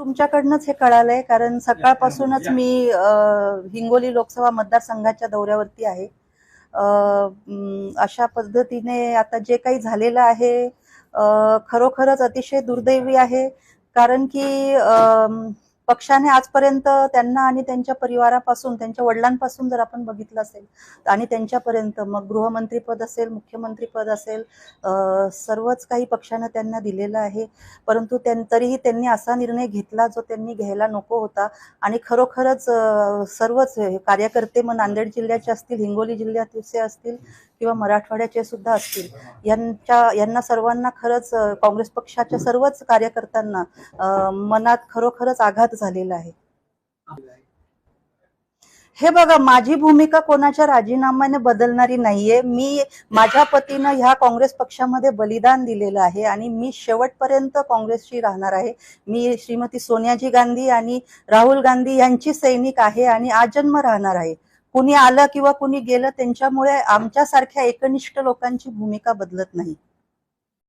तुमच्याकडनंच हे कळालंय कारण सकाळपासूनच मी हिंगोली लोकसभा मतदारसंघाच्या दौऱ्यावरती आहे. अशा पद्धतीने आता जे काही झालेलं आहे खरोखरच अतिशय दुर्दैवी आहे. कारण की पक्षाने आजपर्यंत त्यांना आणि त्यांच्या परिवारापासून त्यांच्या वडिलांपासून जर आपण बघितलं असेल आणि त्यांच्यापर्यंत मग गृहमंत्रीपद असेल मुख्यमंत्रीपद असेल सर्वच काही पक्षानं त्यांना दिलेलं आहे. परंतु त्यां तरीही त्यांनी असा निर्णय घेतला जो त्यांनी घ्यायला नको होता. आणि खरोखरच सर्वच कार्यकर्ते मग नांदेड जिल्ह्याचे असतील हिंगोली जिल्ह्याचे असतील किंवा मराठवाड्याचे सुद्धा असतील. यांच्या यांना सर्वांना खरंच काँग्रेस पक्षाच्या सर्वच कार्यकर्त्यांना मनात खरोखरच आघात झालेला आहे. हे बघा माझी भूमिका कोणाच्या राजीनाम्याने बदलणारी नाहीये. मी माझ्या पतीनं ह्या काँग्रेस पक्षामध्ये बलिदान दिलेलं आहे आणि मी शेवटपर्यंत काँग्रेसशी राहणार आहे. मी श्रीमती सोनियाजी गांधी आणि राहुल गांधी यांची सैनिक आहे आणि आजन्म राहणार आहे. कुणी आलं किंवा कुणी गेलं त्यांच्यामुळे आमच्यासारख्या एकनिष्ठ लोकांची भूमिका बदलत नाही.